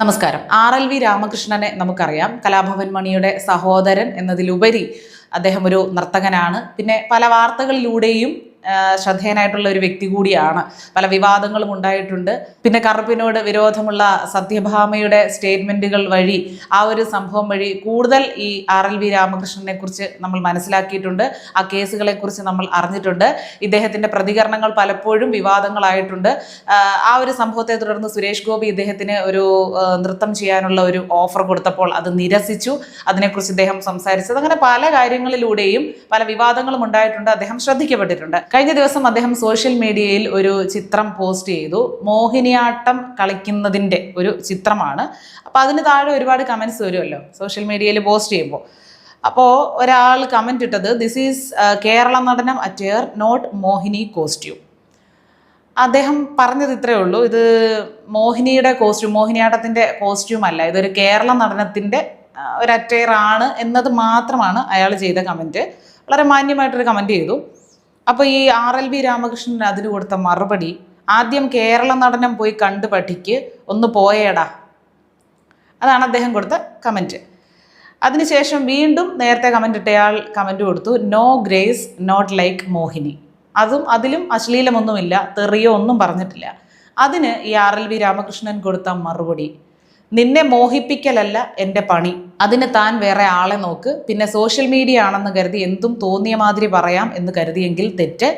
നമസ്കാരം. R L V രാമകൃഷ്ണനെ നമുക്കറിയാം. കലാഭവൻ മണിയുടെ സഹോദരൻ എന്നതിലുപരി അദ്ദേഹം ഒരു നർത്തകനാണ്. പിന്നെ പല വാർത്തകളിലൂടെയും ശ്രദ്ധേയനായിട്ടുള്ള ഒരു വ്യക്തി കൂടിയാണ്. പല വിവാദങ്ങളും ഉണ്ടായിട്ടുണ്ട്. പിന്നെ കറുപ്പിനോട് വിരോധമുള്ള സത്യഭാമയുടെ സ്റ്റേറ്റ്മെന്റുകൾ വഴി ആ ഒരു സംഭവം വഴി കൂടുതൽ ഈ ആർ എൽ വി രാമകൃഷ്ണനെ കുറിച്ച് നമ്മൾ മനസ്സിലാക്കിയിട്ടുണ്ട്. ആ കേസുകളെക്കുറിച്ച് നമ്മൾ അറിഞ്ഞിട്ടുണ്ട്. ഇദ്ദേഹത്തിന്റെ പ്രതികരണങ്ങൾ പലപ്പോഴും വിവാദങ്ങളായിട്ടുണ്ട്. ആ, ഒരു സംഭവത്തെ തുടർന്ന് സുരേഷ് ഗോപി ഇദ്ദേഹത്തിന് ഒരു നൃത്തം ചെയ്യാനുള്ള ഒരു ഓഫർ കൊടുത്തപ്പോൾ അത് നിരസിച്ചു. അതിനെക്കുറിച്ച് ഇദ്ദേഹം സംസാരിച്ചത്. അങ്ങനെ പല കാര്യങ്ങളിലൂടെയും പല വിവാദങ്ങളും ഉണ്ടായിട്ടുണ്ട്. അദ്ദേഹം ശ്രദ്ധിക്കപ്പെട്ടിട്ടുണ്ട്. കഴിഞ്ഞ ദിവസം അദ്ദേഹം സോഷ്യൽ മീഡിയയിൽ ഒരു ചിത്രം പോസ്റ്റ് ചെയ്തു. മോഹിനിയാട്ടം കളിക്കുന്നതിന്റെ ഒരു ചിത്രമാണ്. അപ്പോൾ അതിന് താഴെ ഒരുപാട് കമൻസ് വരുമല്ലോ സോഷ്യൽ മീഡിയയിൽ പോസ്റ്റ് ചെയ്യുമ്പോൾ അപ്പോൾ ഒരാൾ കമന്റ് ഇട്ടത് ദിസ് ഈസ് കേരള നടനം അറ്റയർ നോട്ട് മോഹിനി കോസ്റ്റ്യൂം അദ്ദേഹം പറഞ്ഞത് ഇത്രയേ ഉള്ളൂ. ഇത് മോഹിനിയുടെ കോസ്റ്റ്യൂം മോഹിനിയാട്ടത്തിന്റെ കോസ്റ്റ്യൂം അല്ല. ഇതൊരു കേരള നടനത്തിന്റെ ഒരു അറ്റയർ ആണ് എന്നത് മാത്രമാണ് അയാൾ ചെയ്ത കമന്റ് വളരെ മാന്യമായിട്ടൊരു കമന്റ് ചെയ്തു. അപ്പോൾ ഈ ആർ എൽ വി രാമകൃഷ്ണൻ അതിന് കൊടുത്ത മറുപടി ആദ്യം കേരള നടനം പോയി കണ്ടു പഠിക്ക് ഒന്ന് പോയേടാ. അതാണ് അദ്ദേഹം കൊടുത്ത കമന്റ് അതിനുശേഷം വീണ്ടും നേരത്തെ കമന്റ് ഇട്ടയാൾ കമന്റ് കൊടുത്തു no grace note like Mohini. അതും അതിലും അശ്ലീലമൊന്നുമില്ല തെറിയോ ഒന്നും പറഞ്ഞിട്ടില്ല. അതിന് ഈ ആർ എൽ വി രാമകൃഷ്ണൻ കൊടുത്ത മറുപടി നിന്നെ മോഹിപ്പിക്കലല്ല എന്റെ പണി. അതിന് താൻ വേറെ ആളെ നോക്ക്. പിന്നെ സോഷ്യൽ മീഡിയ ആണെന്ന് കരുതി എന്തും തോന്നിയ മാതിരി പറയാം എന്ന് കരുതിയെങ്കിൽ തെറ്റ്.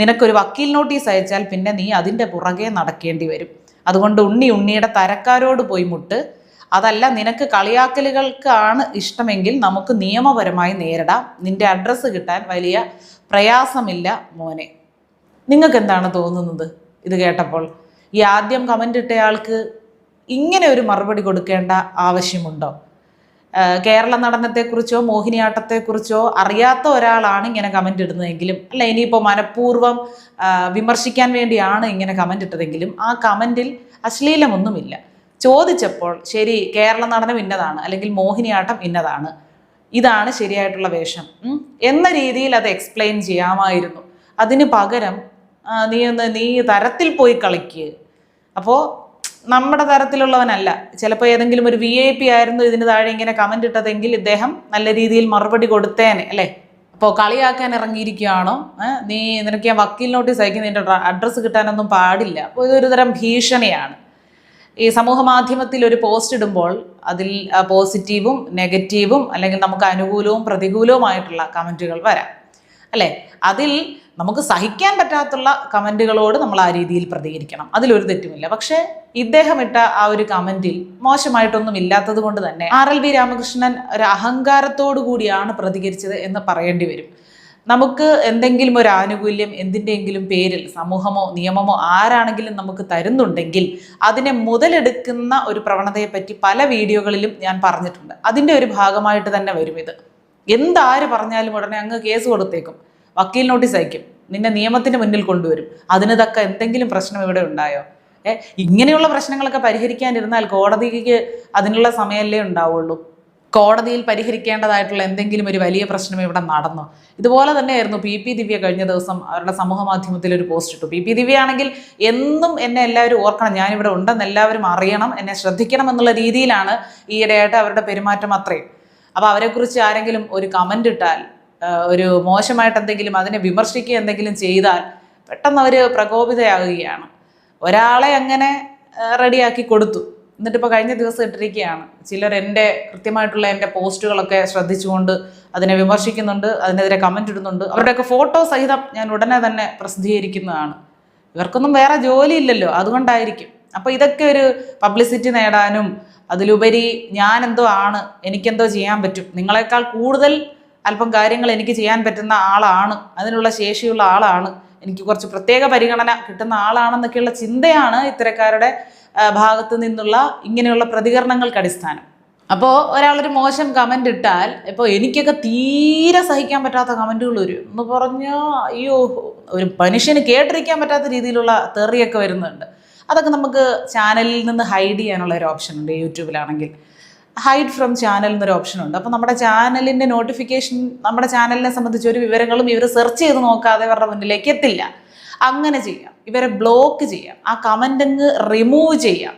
നിനക്കൊരു വക്കീൽ നോട്ടീസ് അയച്ചാൽ പിന്നെ നീ അതിന്റെ പുറകെ നടക്കേണ്ടി വരും. അതുകൊണ്ട് ഉണ്ണി ഉണ്ണിയുടെ തരക്കാരോട് പോയി മുട്ട്. അതല്ല നിനക്ക് കളിയാക്കലുകൾക്കാണ് ഇഷ്ടമെങ്കിൽ നമുക്ക് നിയമപരമായി നേരിടാം. നിന്റെ അഡ്രസ്സ് കിട്ടാൻ വലിയ പ്രയാസമില്ല മോനെ. നിങ്ങൾക്ക് എന്താണ് തോന്നുന്നത് ഇത് കേട്ടപ്പോൾ? ഈ ആദ്യം കമന്റ് ഇട്ടയാൾക്ക് ഇങ്ങനെ ഒരു മറുപടി കൊടുക്കേണ്ട ആവശ്യമുണ്ടോ? കേരള നടനത്തെക്കുറിച്ചോ മോഹിനിയാട്ടത്തെക്കുറിച്ചോ അറിയാത്ത ഒരാളാണ് ഇങ്ങനെ കമന്റ് ഇടുന്നതെങ്കിലും അല്ല ഇനിയിപ്പോൾ മനഃപൂർവം വിമർശിക്കാൻ വേണ്ടിയാണ് ഇങ്ങനെ കമന്റ് ഇട്ടതെങ്കിലും ആ കമന്റിൽ അശ്ലീലമൊന്നുമില്ല. ചോദിച്ചപ്പോൾ ശരി കേരള നടനം ഇന്നതാണ് അല്ലെങ്കിൽ മോഹിനിയാട്ടം ഇന്നതാണ് ഇതാണ് ശരിയായിട്ടുള്ള വേഷം എന്ന രീതിയിൽ അത് എക്സ്പ്ലെയിൻ ചെയ്യാമായിരുന്നു. അതിന് പകരം നീ ഒന്ന് നീ തരത്തിൽ പോയി കളിക്ക്. അപ്പോൾ നമ്മുടെ തരത്തിലുള്ളവനല്ല. ചിലപ്പോൾ ഏതെങ്കിലും ഒരു വി ഐ പി ആയിരുന്നു ഇതിന് താഴെ ഇങ്ങനെ കമന്റ് ഇട്ടതെങ്കിൽ ഇദ്ദേഹം നല്ല രീതിയിൽ മറുപടി കൊടുത്തേനെ അല്ലേ? അപ്പോൾ കളിയാക്കാൻ ഇറങ്ങിയിരിക്കുകയാണോ? നീ നിനക്ക് ഞാൻ വക്കീൽ നോട്ടീസ് അയക്കുന്ന നിന്റെ അഡ്രസ്സ് കിട്ടാനൊന്നും പാടില്ല. അപ്പോൾ ഇതൊരു തരം ഭീഷണിയാണ്. ഈ സമൂഹ മാധ്യമത്തിൽ ഒരു പോസ്റ്റ് ഇടുമ്പോൾ അതിൽ പോസിറ്റീവും നെഗറ്റീവും അല്ലെങ്കിൽ നമുക്ക് അനുകൂലവും പ്രതികൂലവുമായിട്ടുള്ള കമന്റുകൾ വരാം. അല്ലേ? അതിൽ നമുക്ക് സഹിക്കാൻ പറ്റാത്തുള്ള കമന്റുകളോട് നമ്മൾ ആ രീതിയിൽ പ്രതികരിക്കണം. അതിലൊരു തെറ്റുമില്ല. പക്ഷേ ഇദ്ദേഹം ഇട്ട ആ ഒരു കമന്റിൽ മോശമായിട്ടൊന്നും ഇല്ലാത്തത് കൊണ്ട് തന്നെ ആർ എൽ വി രാമകൃഷ്ണൻ ഒരു അഹങ്കാരത്തോടു കൂടിയാണ് പ്രതികരിച്ചത് എന്ന് പറയേണ്ടി വരും. നമുക്ക് എന്തെങ്കിലും ഒരു ആനുകൂല്യം എന്തിന്റെയെങ്കിലും പേരിൽ സമൂഹമോ നിയമമോ ആരാണെങ്കിലും നമുക്ക് തരുന്നുണ്ടെങ്കിൽ അതിനെ മുതലെടുക്കുന്ന ഒരു പ്രവണതയെപ്പറ്റി പല വീഡിയോകളിലും ഞാൻ പറഞ്ഞിട്ടുണ്ട്. അതിന്റെ ഒരു ഭാഗമായിട്ട് തന്നെ വരും ഇത്. എന്താര് പറഞ്ഞാലും ഉടനെ അങ്ങ് കേസ് കൊടുത്തേക്കും. വക്കീൽ നോട്ടീസ് അയക്കും. നിന്നെ നിയമത്തിന് മുന്നിൽ കൊണ്ടുവരും. അതിന് തക്ക എന്തെങ്കിലും പ്രശ്നം ഇവിടെ ഉണ്ടായോ? ഏ ഇങ്ങനെയുള്ള പ്രശ്നങ്ങളൊക്കെ പരിഹരിക്കാനിരുന്നാൽ കോടതിക്ക് അതിനുള്ള സമയമല്ലേ ഉണ്ടാവുള്ളൂ. കോടതിയിൽ പരിഹരിക്കേണ്ടതായിട്ടുള്ള എന്തെങ്കിലും ഒരു വലിയ പ്രശ്നം ഇവിടെ നടന്നു? ഇതുപോലെ തന്നെയായിരുന്നു പി പി ദിവ്യ കഴിഞ്ഞ ദിവസം അവരുടെ സമൂഹ മാധ്യമത്തിൽ ഒരു പോസ്റ്റ് ഇട്ടു. പി പി ദിവ്യ ആണെങ്കിൽ എന്നും എന്നെ എല്ലാവരും ഓർക്കണം. ഞാനിവിടെ ഉണ്ടെന്ന് എല്ലാവരും അറിയണം എന്നെ ശ്രദ്ധിക്കണം എന്നുള്ള രീതിയിലാണ് ഈയിടെയായിട്ട് അവരുടെ പെരുമാറ്റം അത്രയും. അപ്പോൾ അവരെക്കുറിച്ച് ആരെങ്കിലും ഒരു കമന്റ് ഇട്ടാൽ ഒരു മോശമായിട്ട് എന്തെങ്കിലും അതിനെ വിമർശിക്കുക എന്തെങ്കിലും ചെയ്താൽ പെട്ടെന്ന് അവർ പ്രകോപിതയാകുകയാണ്. ഒരാളെ അങ്ങനെ റെഡിയാക്കി കൊടുത്തു. എന്നിട്ടിപ്പോൾ കഴിഞ്ഞ ദിവസം ഇട്ടിരിക്കുകയാണ്. ചിലർ എന്റെ കൃത്യമായിട്ടുള്ള എന്റെ പോസ്റ്റുകളൊക്കെ ശ്രദ്ധിച്ചുകൊണ്ട് അതിനെ വിമർശിക്കുന്നുണ്ട് അതിനെതിരെ കമന്റ് ഇടുന്നുണ്ട്. അവരുടെയൊക്കെ ഫോട്ടോ സഹിതം ഞാൻ ഉടനെ തന്നെ പ്രസിദ്ധീകരിക്കുന്നതാണ്. ഇവർക്കൊന്നും വേറെ ജോലി ഇല്ലല്ലോ അതുകൊണ്ടായിരിക്കും. അപ്പോൾ ഇതൊക്കെ ഒരു പബ്ലിസിറ്റി നേടാനും അതിലുപരി ഞാൻ എന്തോ ആണ് എനിക്കെന്തോ ചെയ്യാൻ പറ്റും. നിങ്ങളെക്കാൾ കൂടുതൽ അല്പം കാര്യങ്ങൾ എനിക്ക് ചെയ്യാൻ പറ്റുന്ന ആളാണ് അതിനുള്ള ശേഷിയുള്ള ആളാണ്. എനിക്ക് കുറച്ച് പ്രത്യേക പരിഗണന കിട്ടുന്ന ആളാണെന്നൊക്കെയുള്ള ചിന്തയാണ് ഇത്തരക്കാരുടെ ഭാഗത്തു നിന്നുള്ള ഇങ്ങനെയുള്ള പ്രതികരണങ്ങൾക്ക് അടിസ്ഥാനം. അപ്പോൾ ഒരാളൊരു മോശം കമന്റ് ഇട്ടാൽ ഇപ്പോൾ എനിക്കൊക്കെ തീരെ സഹിക്കാൻ പറ്റാത്ത കമന്റുകൾ വരും. എന്ന് പറഞ്ഞാൽ അയ്യോ ഒരു മനുഷ്യന് കേട്ടിരിക്കാൻ പറ്റാത്ത രീതിയിലുള്ള തെറിയൊക്കെ വരുന്നുണ്ട്. അതൊക്കെ നമുക്ക് ചാനലിൽ നിന്ന് ഹൈഡ് ചെയ്യാനുള്ള ഒരു ഓപ്ഷൻ ഉണ്ട് യൂട്യൂബിലാണെങ്കിൽ. ഹൈഡ് ഫ്രം ചാനൽ എന്നൊരു ഓപ്ഷൻ ഉണ്ട്. അപ്പോൾ നമ്മുടെ ചാനലിന്റെ നോട്ടിഫിക്കേഷൻ നമ്മുടെ ചാനലിനെ സംബന്ധിച്ച് ഒരു വിവരങ്ങളും ഇവർ സെർച്ച് ചെയ്ത് നോക്കാതെ ഇവരുടെ മുന്നിലേക്ക് എത്തില്ല. അങ്ങനെ ചെയ്യാം. ഇവരെ ബ്ലോക്ക് ചെയ്യാം. ആ കമന്റ് അങ്ങ് റിമൂവ് ചെയ്യാം.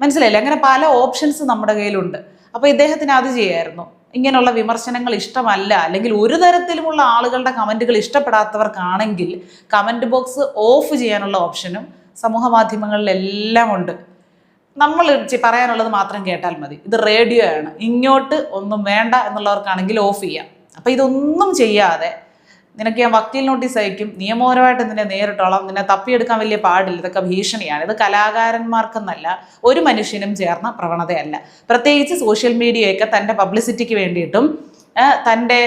മനസ്സിലായില്ലേ? അങ്ങനെ പല ഓപ്ഷൻസ് നമ്മുടെ കയ്യിലുണ്ട്. അപ്പോൾ ഇദ്ദേഹത്തിന് അത് ചെയ്യായിരുന്നു. ഇങ്ങനെയുള്ള വിമർശനങ്ങൾ ഇഷ്ടമല്ല. അല്ലെങ്കിൽ ഒരു തരത്തിലുമുള്ള ആളുകളുടെ കമന്റുകൾ ഇഷ്ടപ്പെടാത്തവർക്കാണെങ്കിൽ കമന്റ് ബോക്സ് ഓഫ് ചെയ്യാനുള്ള ഓപ്ഷനും സമൂഹ മാധ്യമങ്ങളിലെല്ലാം ഉണ്ട്. നമ്മൾ പറയാനുള്ളത് മാത്രം കേട്ടാൽ മതി. ഇത് റേഡിയോ ആണ്. ഇങ്ങോട്ട് ഒന്നും വേണ്ട എന്നുള്ളവർക്കാണെങ്കിൽ ഓഫ് ചെയ്യാം. അപ്പം ഇതൊന്നും ചെയ്യാതെ നിനക്ക് ഞാൻ വക്കീൽ നോട്ടീസ് അയക്കും. നിയമപരമായിട്ട് നിന്നെ നേരിട്ടോളാം. നിന്നെ തപ്പിയെടുക്കാൻ വലിയ പാടില്ല. ഇതൊക്കെ ഭീഷണിയാണ്. ഇത് കലാകാരന്മാർക്കെന്നല്ല ഒരു മനുഷ്യനും ചേർന്ന പ്രവണതയല്ല. പ്രത്യേകിച്ച് സോഷ്യൽ മീഡിയയൊക്കെ തന്റെ പബ്ലിസിറ്റിക്ക് വേണ്ടിയിട്ടും തന്റെ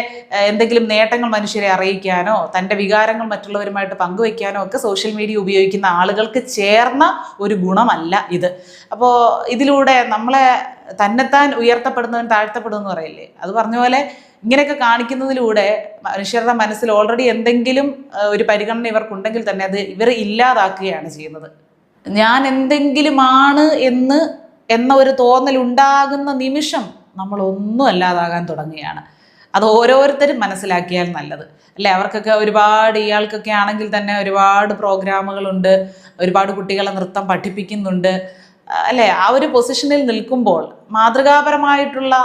എന്തെങ്കിലും നേട്ടങ്ങൾ മനുഷ്യരെ അറിയിക്കാനോ തന്റെ വികാരങ്ങൾ മറ്റുള്ളവരുമായിട്ട് പങ്കുവയ്ക്കാനോ ഒക്കെ സോഷ്യൽ മീഡിയ ഉപയോഗിക്കുന്ന ആളുകൾക്ക് ചേർന്ന ഒരു ഗുണമല്ല ഇത്. അപ്പോൾ ഇതിലൂടെ നമ്മളെ തന്നെത്താൻ ഉയർത്തപ്പെടുന്നവൻ താഴ്ത്തപ്പെടുന്നു പറയില്ലേ? അത് പറഞ്ഞ പോലെ ഇങ്ങനെയൊക്കെ കാണിക്കുന്നതിലൂടെ മനുഷ്യരുടെ മനസ്സിൽ ഓൾറെഡി എന്തെങ്കിലും ഒരു പരിഗണന ഇവർക്കുണ്ടെങ്കിൽ തന്നെ അത് ഇവർ ഇല്ലാതാക്കുകയാണ് ചെയ്യുന്നത്. ഞാൻ എന്തെങ്കിലുമാണ് എന്ന് എന്ന ഒരു തോന്നൽ ഉണ്ടാകുന്ന നിമിഷം നമ്മൾ ഒന്നും അല്ലാതാകാൻ തുടങ്ങുകയാണ്. അത് ഓരോരുത്തരും മനസ്സിലാക്കിയാൽ നല്ലത്. അല്ലേ? അവർക്കൊക്കെ ഒരുപാട് ഇയാൾക്കൊക്കെ ആണെങ്കിൽ തന്നെ ഒരുപാട് പ്രോഗ്രാമുകളുണ്ട്. ഒരുപാട് കുട്ടികളെ നൃത്തം പഠിപ്പിക്കുന്നുണ്ട്. അല്ലേ? ആ ഒരു പൊസിഷനിൽ നിൽക്കുമ്പോൾ മാതൃകാപരമായിട്ടുള്ള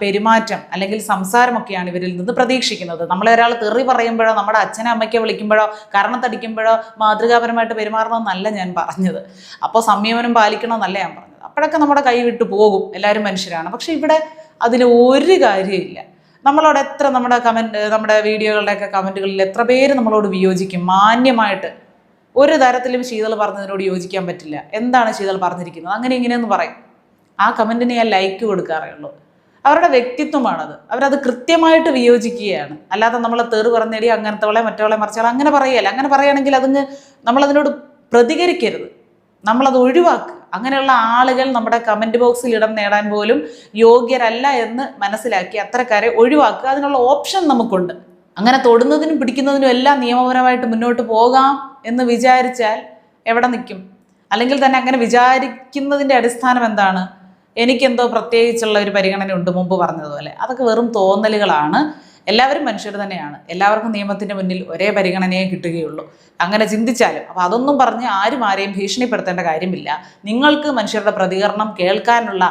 പെരുമാറ്റം അല്ലെങ്കിൽ സംസാരമൊക്കെയാണ് ഇവരിൽ നിന്ന് പ്രതീക്ഷിക്കുന്നത്. നമ്മളെ ഒരാൾ തെറി പറയുമ്പോഴോ നമ്മുടെ അച്ഛനെ അമ്മയ്ക്ക് വിളിക്കുമ്പോഴോ കരണത്തടിക്കുമ്പോഴോ മാതൃകാപരമായിട്ട് പെരുമാറണമെന്നല്ല ഞാൻ പറഞ്ഞത്. അപ്പോൾ സംയമനം പാലിക്കണമെന്നല്ല ഞാൻ പറഞ്ഞത്. അപ്പോഴൊക്കെ നമ്മുടെ കൈ വിട്ടു പോകും. എല്ലാവരും മനുഷ്യരാണ്. പക്ഷെ ഇവിടെ അതിന് ഒരു കാര്യമില്ല നമ്മളോട് എത്ര നമ്മുടെ കമന്റ് നമ്മുടെ വീഡിയോകളുടെയൊക്കെ കമന്റുകളിൽ എത്ര പേര് നമ്മളോട് വിയോജിക്കും? മാന്യമായിട്ട്. ഒരു തരത്തിലും ശീതൾ പറഞ്ഞതിനോട് യോജിക്കാൻ പറ്റില്ല. എന്താണ് ശീതൾ പറഞ്ഞിരിക്കുന്നത്? അങ്ങനെ ഇങ്ങനെയെന്ന് പറയും. ആ കമന്റിന് ഞാൻ ലൈക്ക് കൊടുക്കാറേ ഉള്ളൂ. അവരുടെ വ്യക്തിത്വമാണത്. അവരത് കൃത്യമായിട്ട് വിയോജിക്കുകയാണ്. അല്ലാതെ നമ്മളെ തെറി പറഞ്ഞേടി അങ്ങനത്തെ മറ്റവളെ മറിച്ചാളെ അങ്ങനെ പറയുകയല്ല. അങ്ങനെ പറയുകയാണെങ്കിൽ അതിന് നമ്മളതിനോട് പ്രതികരിക്കരുത്. നമ്മളത് ഒഴിവാക്കുക അങ്ങനെയുള്ള ആളുകൾ നമ്മുടെ കമന്റ് ബോക്സിൽ ഇടം നേടാൻ പോലും യോഗ്യരല്ല എന്ന് മനസ്സിലാക്കി അത്തരക്കാരെ ഒഴിവാക്കുക അതിനുള്ള ഓപ്ഷൻ നമുക്കുണ്ട്. അങ്ങനെ തൊടുന്നതിനും പിടിക്കുന്നതിനും എല്ലാം നിയമപരമായിട്ട് മുന്നോട്ട് പോകാം എന്ന് വിചാരിച്ചാൽ എവിടെ നിൽക്കും? അല്ലെങ്കിൽ തന്നെ അങ്ങനെ വിചാരിക്കുന്നതിന്റെ അടിസ്ഥാനം എന്താണ്? എനിക്കെന്തോ പ്രത്യേകിച്ചുള്ള ഒരു പരിഗണന ഉണ്ട് മുമ്പ് പറഞ്ഞതുപോലെ. അതൊക്കെ വെറും തോന്നലുകളാണ്. എല്ലാവരും മനുഷ്യർ തന്നെയാണ്. എല്ലാവർക്കും നിയമത്തിന്റെ മുന്നിൽ ഒരേ പരിഗണനയെ കിട്ടുകയുള്ളൂ. അങ്ങനെ ചിന്തിച്ചാലും അപ്പോൾ അതൊന്നും പറഞ്ഞ് ആരും ആരെയും ഭീഷണിപ്പെടുത്തേണ്ട കാര്യമില്ല. നിങ്ങൾക്ക് മനുഷ്യരുടെ പ്രതികരണം കേൾക്കാനുള്ള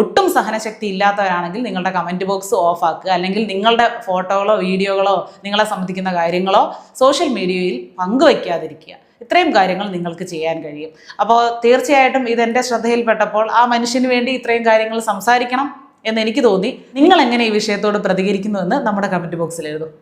ഒട്ടും സഹനശക്തി ഇല്ലാത്തവരാണെങ്കിൽ നിങ്ങളുടെ കമന്റ് ബോക്സ് ഓഫ് ആക്കുക. അല്ലെങ്കിൽ നിങ്ങളുടെ ഫോട്ടോകളോ വീഡിയോകളോ നിങ്ങളെ സംബന്ധിക്കുന്ന കാര്യങ്ങളോ സോഷ്യൽ മീഡിയയിൽ പങ്കുവയ്ക്കാതിരിക്കുക. ഇത്രയും കാര്യങ്ങൾ നിങ്ങൾക്ക് ചെയ്യാൻ കഴിയും. അപ്പോൾ തീർച്ചയായിട്ടും ഇതെന്റെ ശ്രദ്ധയിൽപ്പെട്ടപ്പോൾ ആ മനുഷ്യന് വേണ്ടി ഇത്രയും കാര്യങ്ങൾ സംസാരിക്കണം. എന്ന് എനിക്ക് തോന്നി. നിങ്ങൾ എങ്ങനെ ഈ വിഷയത്തോട് പ്രതികരിക്കുന്നുവെന്ന് നമ്മുടെ കമന്റ് ബോക്സിൽ എഴുതും.